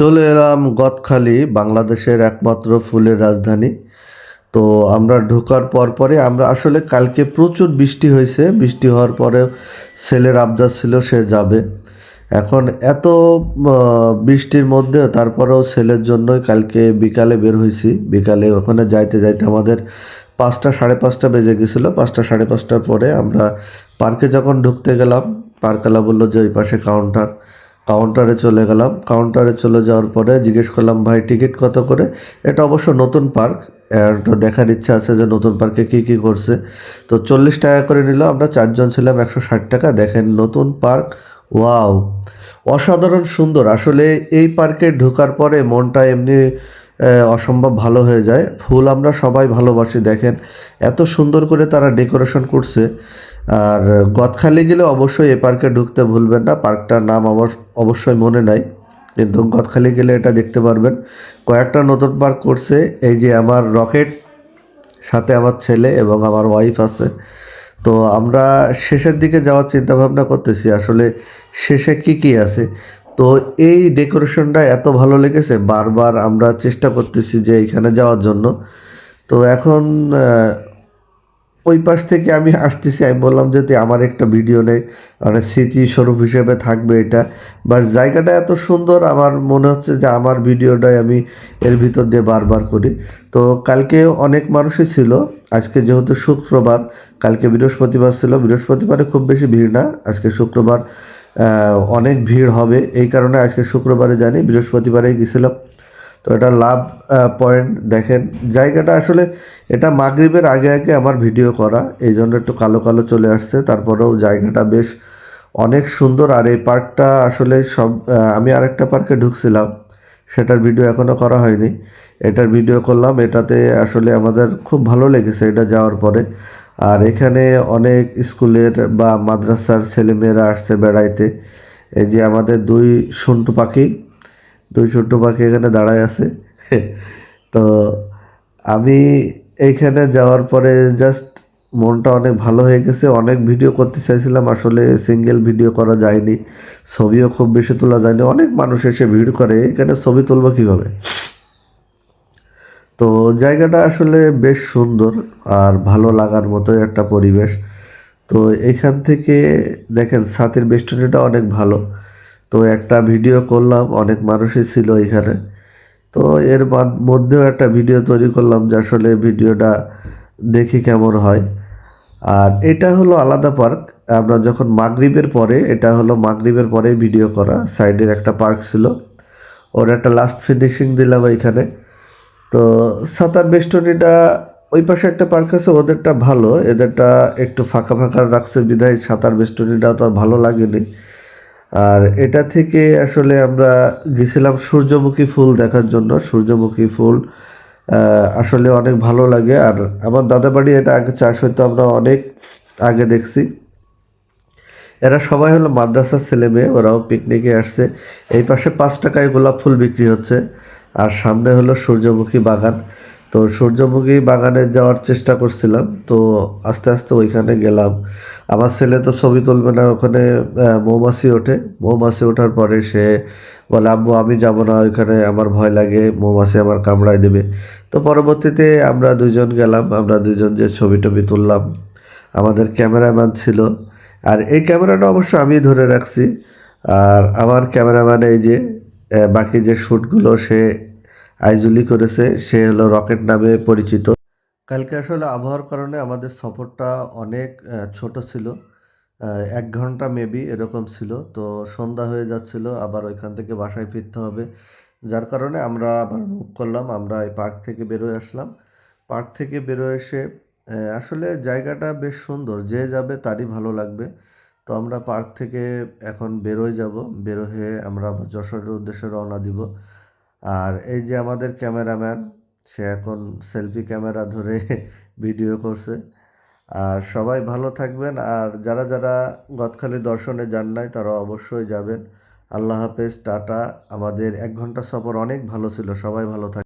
চলে এলাম গদখালি, বাংলাদেশের একমাত্র ফুলের রাজধানী। তো আমরা ঢোকার পর পরে আমরা আসলে কালকে প্রচুর বৃষ্টি হয়েছে। বৃষ্টি হওয়ার পরে ছেলের আবদার ছিল সে যাবে। এখন এত বৃষ্টির মধ্যে তারপরেও ছেলের জন্যই কালকে বিকালে বের হয়েছি। বিকালে ওখানে যাইতে যাইতে আমাদের পাঁচটা, সাড়ে পাঁচটা বেজে গেছিল। পাঁচটা, সাড়ে পাঁচটার পরে আমরা পার্কে যখন ঢুকতে গেলাম পার্কওয়ালা বলল যে ওই পাশে কাউন্টার কাউন্টারে চলে গেলাম। কাউন্টারে চলে যাওয়ার পরে জিজ্ঞেস করলাম, ভাই, টিকিট কত করে? এটা অবশ্য নতুন পার্ক তো দেখার ইচ্ছা আছে যে নতুন পার্কে কী কী করছে। তো চল্লিশ টাকা করে নিল আমরা চারজন ছিলাম, একশো ষাট টাকা। দেখেন, নতুন পার্ক, ওয়াও! অসাধারণ সুন্দর। আসলে এই পার্কে ঢোকার পরে মনটা এমনি অসম্ভব ভালো হয়ে যায়। ফুল আমরা সবাই ভালোবাসি, দেখেন। এত সুন্দর করে তারা ডেকোরেশন করছে। আর গদখালি গেলে অবশ্যই এ পার্কে ঢুকতে ভুলবেন না। পার্কটার নাম অবশ্য অবশ্যই মনে নাই, কিন্তু গদখালি গেলে এটা দেখতে পারবেন। কয়েকটা নতুন পার্ক করছে, এই যে আমার রকেট, সাথে আমার ছেলে এবং আমার ওয়াইফ আছে। তো আমরা শেষের দিকে যাওয়ার চিন্তা ভাবনা করতেছি, আসলে শেষে কি কি আছে? তো এই ডেকোরেশনটা এত ভালো লেগেছে, বারবার আমরা চেষ্টা করতেছি যে এখানে যাওয়ার জন্য। তো এখন ওই পাশ থেকে আমি আসতেছি, আমি বললাম যে তুই আমার একটা ভিডিও নেই মানে স্মৃতি স্বরূপ হিসেবে থাকবে এটা। বা জায়গাটা এত সুন্দর, আমার মনে হচ্ছে যে আমার ভিডিওটাই আমি এর ভিতর দিয়ে বারবার করি। তো কালকে অনেক মানুষই ছিল, আজকে যেহেতু শুক্রবার, কালকে বৃহস্পতিবার ছিল, বৃহস্পতিবারে খুব বেশি ভিড় না, আজকে শুক্রবার অনেক ভিড় হবে। এই কারণে আজকে শুক্রবারে জানি, বৃহস্পতিবারেই গেছিলাম। তো এটা লাভ পয়েন্ট দেখেন। জায়গাটা আসলে এটা মাগরিবের আগে আগে আমার ভিডিও করা, এই জন্য একটু কালো কালো চলে আসছে। তারপরেও জায়গাটা বেশ অনেক সুন্দর। আর এই পার্কটা আসলে সব আমি আরেকটা পার্কে ঢুকছিলাম, সেটার ভিডিও এখনও করা হয়নি। এটার ভিডিও করলাম, এটাতে আসলে আমাদের খুব ভালো লেগেছে এটা যাওয়ার পরে। আর এখানে অনেক স্কুলের বা মাদ্রাসার ছেলেমেয়েরা আসছে বেড়াইতে। এই যে আমাদের দুই সন্টু পাখি দুই ছোট্ট পাখি এখানে দাঁড়ায় আছে। তো আমি এইখানে যাওয়ার পরে জাস্ট মনটা অনেক ভালো হয়ে গেছে। অনেক ভিডিও করতে চাইছিলাম, আসলে সিঙ্গেল ভিডিও করা যায়নি, ছবিও খুব বেশি তোলা যায়নি। অনেক মানুষ এসে ভিড় করে, এখানে ছবি তুলবো কীভাবে? তো জায়গাটা আসলে বেশ সুন্দর আর ভালো লাগার মতোই একটা পরিবেশ। তো এখান থেকে দেখেন ছাতির বেষ্টনীটা অনেক ভালো। তো একটা ভিডিও করলাম, অনেক মানুষই ছিল এখানে। তো এর মধ্যেও একটা ভিডিও তৈরি করলাম যে আসলে ভিডিওটা দেখি কেমন হয়। আর এটা হলো আলাদা পার্ক। আমরা যখন মাগরিবের পরে, এটা হলো মাগরিবের পরে ভিডিও করা। সাইডের একটা পার্ক ছিল। ওর একটা লাস্ট ফিনিশিং দিলাম এখানে। তো সাঁতার বেষ্টনীটা, ওই পাশে একটা পার্ক আছে, ওদেরটা ভালো। এদেরটা একটু ফাঁকা ফাঁকা রাখছে বিধায় সাঁতার বেষ্টনীটা তো ভালো লাগেনি। আর এটা থেকে আসলে আমরা গেছিলাম সূর্যমুখী ফুল দেখার জন্য, সূর্যমুখী ফুল। আসলে অনেক ভালো লাগে। আর আমার দাদাবাড়ি এটা আগে চাষ হয়তো আমরা অনেক আগে দেখছি। এরা সবাই হলো মাদ্রাসার ছেলে মেয়ে, ওরাও পিকনিকে আসছে। এই পাশে পাঁচ টাকায় গোলাপ ফুল বিক্রি হচ্ছে। আর সামনে হলো সূর্যমুখী বাগান। তো সূর্যমুখী বাগানে যাওয়ার চেষ্টা করছিলাম, তো আস্তে আস্তে ওইখানে গেলাম। আমার ছেলে তো ছবি তুলবে না, ওখানে মৌমাছি ওঠে। মৌমাছি ওঠার পরে সে বলে, আব্বু, আমি যাব না, ওইখানে আমার ভয় লাগে, মৌমাছি আমার কামড়ায় দেবে। তো পরবর্তীতে আমরা দুজন গেলাম, আমরা দুজন যে ছবি টবি তুললাম। আমাদের ক্যামেরাম্যান ছিল। আর এই ক্যামেরাটা অবশ্য আমি ধরে রাখছি। আর আমার ক্যামেরাম্যান এই যে বাকি যে শ্যুটগুলো সে আইজুলি করেছে, সে হলো রকেট নামে পরিচিত। কালকে আসলে আবহাওয়ার কারণে আমাদের সফরটা অনেক ছোট ছিল। এক ঘণ্টা মেবি এরকম ছিল। তো সন্ধ্যা হয়ে যাচ্ছিল, আবার ওইখান থেকে বাসায় ফিরতে হবে। যার কারণে আমরা আবার মুভ করলাম, আমরা এই পার্ক থেকে বেরোয় আসলাম। পার্ক থেকে বেরোয় এসে আসলে জায়গাটা বেশ সুন্দর, যে যাবে তারই ভালো লাগবে। তো আমরা পার্ক থেকে এখন বেরোয় যাব বেরো হয়ে আমরা যশোরের উদ্দেশ্যে রওনা দিব। আর এই যে আমাদের ক্যামেরাম্যান, সে এখন সেলফি ক্যামেরা ধরে ভিডিও করছে। আর সবাই ভালো থাকবেন। আর যারা যারা গতখালি দর্শনে যান নাই, তারা অবশ্যই যাবেন। আল্লাহ হাফেজ, টাটা। আমাদের এক ঘণ্টা সফর অনেক ভালো ছিল। সবাই ভালো থাকবেন।